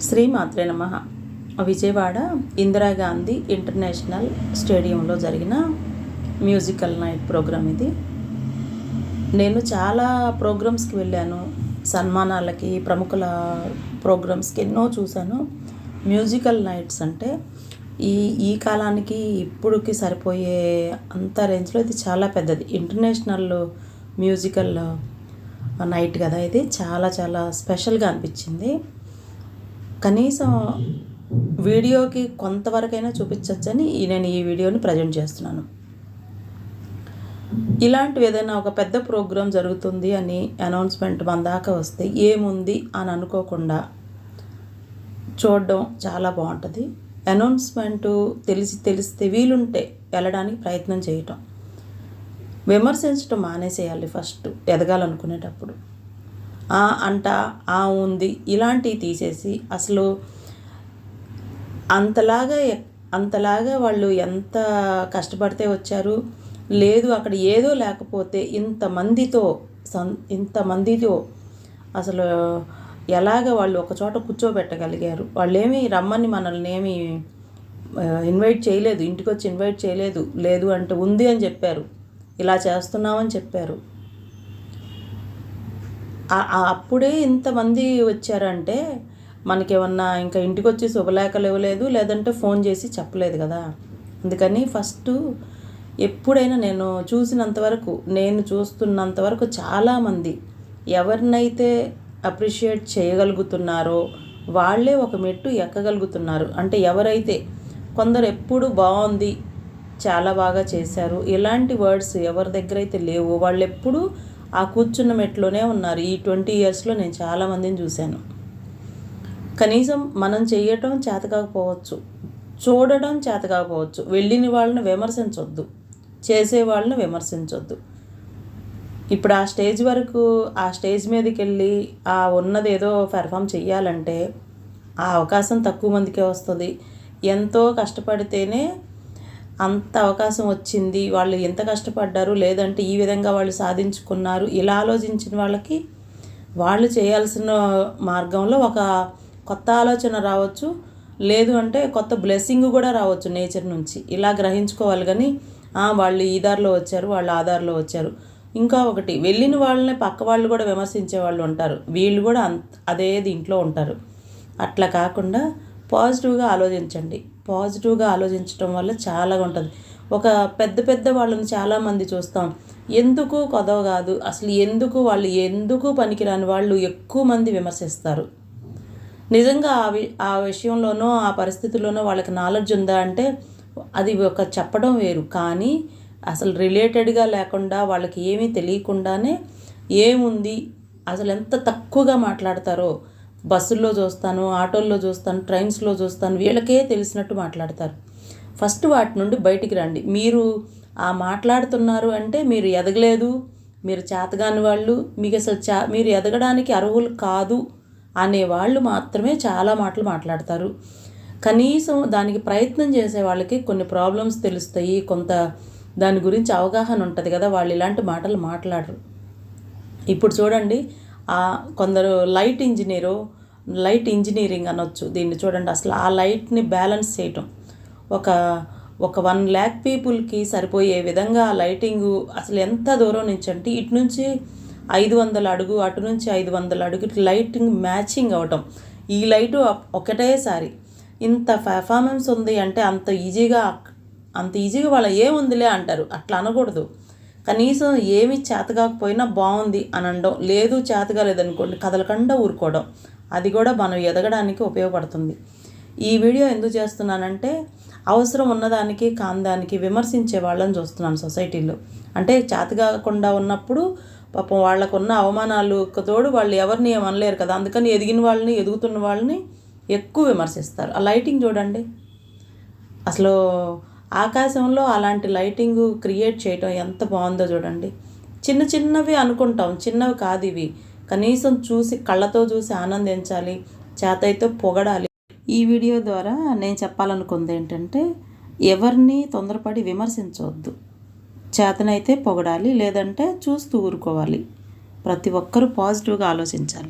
శ్రీమాత్రే నమ. విజయవాడ ఇందిరాగాంధీ ఇంటర్నేషనల్ స్టేడియంలో జరిగిన మ్యూజికల్ నైట్ ప్రోగ్రామ్ ఇది. నేను చాలా ప్రోగ్రామ్స్కి వెళ్ళాను. సన్మానాలకి ప్రముఖుల ప్రోగ్రామ్స్కి ఎన్నో చూశాను. మ్యూజికల్ నైట్స్ అంటే ఈ ఈ కాలానికి ఇప్పుడుకి సరిపోయే అంత రేంజ్లో ఇది చాలా పెద్దది. ఇంటర్నేషనల్ మ్యూజికల్ నైట్ కదా ఇది. చాలా చాలా స్పెషల్గా అనిపించింది. కనీసం వీడియోకి కొంతవరకైనా చూపించవచ్చని నేను ఈ వీడియోని ప్రజెంట్ చేస్తున్నాను. ఇలాంటివి ఏదైనా ఒక పెద్ద ప్రోగ్రాం జరుగుతుంది అని అనౌన్స్మెంట్ మన దాకా వస్తే ఏముంది అని అనుకోకుండా చూడడం చాలా బాగుంటుంది. అనౌన్స్మెంట్ తెలిసి తెలిస్తే వీలుంటే వెళ్ళడానికి ప్రయత్నం చేయటం. విమర్శించడం మానేసేయాలి ఫస్ట్ ఎదగాలనుకునేటప్పుడు. ఆ అంట ఆ ఉంది ఇలాంటివి తీసేసి అసలు అంతలాగా అంతలాగా వాళ్ళు ఎంత కష్టపడితే వచ్చారు? లేదు అక్కడ ఏదో లేకపోతే ఇంతమందితో సం ఇంతమందితో అసలు ఎలాగ వాళ్ళు ఒక చోట కూర్చోబెట్టగలిగారు? వాళ్ళేమి రమ్మని మనల్ని ఏమి ఇన్వైట్ చేయలేదు ఇంటికి వచ్చి ఇన్వైట్ చేయలేదు లేదు అంటే ఉంది అని చెప్పారు. ఇలా చేస్తున్నామని చెప్పారు. అప్పుడే ఇంతమంది వచ్చారంటే మనకేమన్నా ఇంకా ఇంటికి వచ్చి శుభలేఖలు ఇవ్వలేదు లేదంటే ఫోన్ చేసి చెప్పలేదు కదా. అందుకని ఫస్ట్ ఎప్పుడైనా నేను చూసినంత వరకు నేను చూస్తున్నంత వరకు చాలామంది ఎవరినైతే అప్రిషియేట్ చేయగలుగుతున్నారో వాళ్ళే ఒక మెట్టు ఎక్కగలుగుతున్నారు. అంటే ఎవరైతే కొందరు ఎప్పుడు బాగుంది చాలా బాగా చేశారు ఇలాంటి వర్డ్స్ ఎవరి దగ్గర అయితే లేవు వాళ్ళు ఎప్పుడు ఆ కూర్చున్న మెట్లోనే ఉన్నారు. ఈ ట్వంటీ ఇయర్స్లో నేను చాలామందిని చూశాను. కనీసం మనం చేయటం చేతకాకపోవచ్చు చూడడం చేతకాకపోవచ్చు వెళ్ళిన వాళ్ళని విమర్శించొద్దు చేసే వాళ్ళని విమర్శించొద్దు. ఇప్పుడు ఆ స్టేజ్ వరకు ఆ స్టేజ్ మీదకి వెళ్ళి ఆ ఉన్నది ఏదో పెర్ఫామ్ చేయాలంటే ఆ అవకాశం తక్కువ మందికే వస్తుంది. ఎంతో కష్టపడితేనే అంత అవకాశం వచ్చింది వాళ్ళు ఎంత కష్టపడ్డారు లేదంటే ఈ విధంగా వాళ్ళు సాధించుకున్నారు ఇలా ఆలోచించిన వాళ్ళకి వాళ్ళు చేయాల్సిన మార్గంలో ఒక కొత్త ఆలోచన రావచ్చు లేదు అంటే కొత్త బ్లెస్సింగ్ కూడా రావచ్చు నేచర్ నుంచి. ఇలా గ్రహించుకోవాలి కానీ వాళ్ళు ఈ దారిలో వచ్చారు వాళ్ళు ఆ దారిలో వచ్చారు. ఇంకా ఒకటి వెళ్ళిన వాళ్ళని పక్క వాళ్ళు కూడా విమర్శించే వాళ్ళు ఉంటారు. వీళ్ళు కూడా అంత అదే దీంట్లో ఉంటారు. అట్లా కాకుండా పాజిటివ్గా ఆలోచించండి. పాజిటివ్గా ఆలోచించడం వల్ల చాలా ఉంటుంది. ఒక పెద్ద పెద్ద వాళ్ళని చాలామంది చూస్తాం. ఎందుకు కొదవ కాదు? అసలు ఎందుకు వాళ్ళు ఎందుకు పనికిరాని వాళ్ళు ఎక్కువ మంది విమర్శిస్తారు. నిజంగా ఆ వి ఆ విషయంలోనో ఆ పరిస్థితుల్లోనో వాళ్ళకి నాలెడ్జ్ ఉందా అంటే అది ఒక చెప్పడం వేరు. కానీ అసలు రిలేటెడ్గా లేకుండా వాళ్ళకి ఏమీ తెలియకుండానే ఏముంది? అసలు ఎంత తక్కువగా మాట్లాడతారో బస్సుల్లో చూస్తాను ఆటోల్లో చూస్తాను ట్రైన్స్లో చూస్తాను వీళ్ళకే తెలిసినట్టు మాట్లాడతారు. ఫస్ట్ వాటి నుండి బయటికి రండి. మీరు ఆ మాట్లాడుతున్నారు అంటే మీరు ఎదగలేదు మీరు చేతగాని వాళ్ళు మీకు అసలు చా మీరు ఎదగడానికి అర్హులు కాదు అనే వాళ్ళు మాత్రమే చాలా మాటలు మాట్లాడతారు. కనీసం దానికి ప్రయత్నం చేసే వాళ్ళకి కొన్ని ప్రాబ్లమ్స్ తెలుస్తాయి కొంత దాని గురించి అవగాహన ఉంటుంది కదా వాళ్ళు ఇలాంటి మాటలు మాట్లాడరు. ఇప్పుడు చూడండి కొందరు లైట్ ఇంజనీరు లైట్ ఇంజనీరింగ్ అనొచ్చు దీన్ని చూడండి. అసలు ఆ లైట్ని బ్యాలెన్స్ చేయటం. ఒక ఒక వన్ ల్యాక్ పీపుల్కి సరిపోయే విధంగా ఆ లైటింగ్ అసలు ఎంత దూరం నుంచి అంటే ఇటు నుంచి ఐదు వందల అడుగు అటు నుంచి ఐదు వందల అడుగు లైటింగ్ మ్యాచింగ్ అవటం ఈ లైటు ఒకటేసారి ఇంత పెర్ఫార్మెన్స్ ఉంది అంటే అంత ఈజీగా అంత ఈజీగా వాళ్ళ ఏముందిలే అంటారు. అట్లా అనకూడదు. కనీసం ఏమి చేతగాకపోయినా బాగుంది అని అనడం లేదు చేతగా లేదనుకోండి కదలకుండా ఊరుకోవడం. అది కూడా మనం ఎదగడానికి ఉపయోగపడుతుంది. ఈ వీడియో ఎందుకు చేస్తున్నానంటే అవసరం ఉన్నదానికి కాందానికి విమర్శించే వాళ్ళని చూస్తున్నాను సొసైటీలో. అంటే చేతగాకుండా ఉన్నప్పుడు పాపం వాళ్ళకున్న అవమానాలు తోడు వాళ్ళు ఎవరిని ఏమనలేరు కదా. అందుకని ఎదిగిన వాళ్ళని ఎదుగుతున్న వాళ్ళని ఎక్కువ విమర్శిస్తారు. ఆ లైటింగ్ చూడండి. అసలు ఆకాశంలో అలాంటి లైటింగ్ క్రియేట్ చేయటం ఎంత బాగుందో చూడండి. చిన్న చిన్నవి అనుకుంటాం చిన్నవి కాదు ఇవి. కనీసం చూసి కళ్ళతో చూసి ఆనందించాలి చేతైతే పొగడాలి. ఈ వీడియో ద్వారా నేను చెప్పాలనుకుంది ఏంటంటే ఎవరిని తొందరపడి విమర్శించవద్దు చేతనైతే పొగడాలి లేదంటే చూస్తూ ఊరుకోవాలి. ప్రతి ఒక్కరూ పాజిటివ్గా ఆలోచించాలి.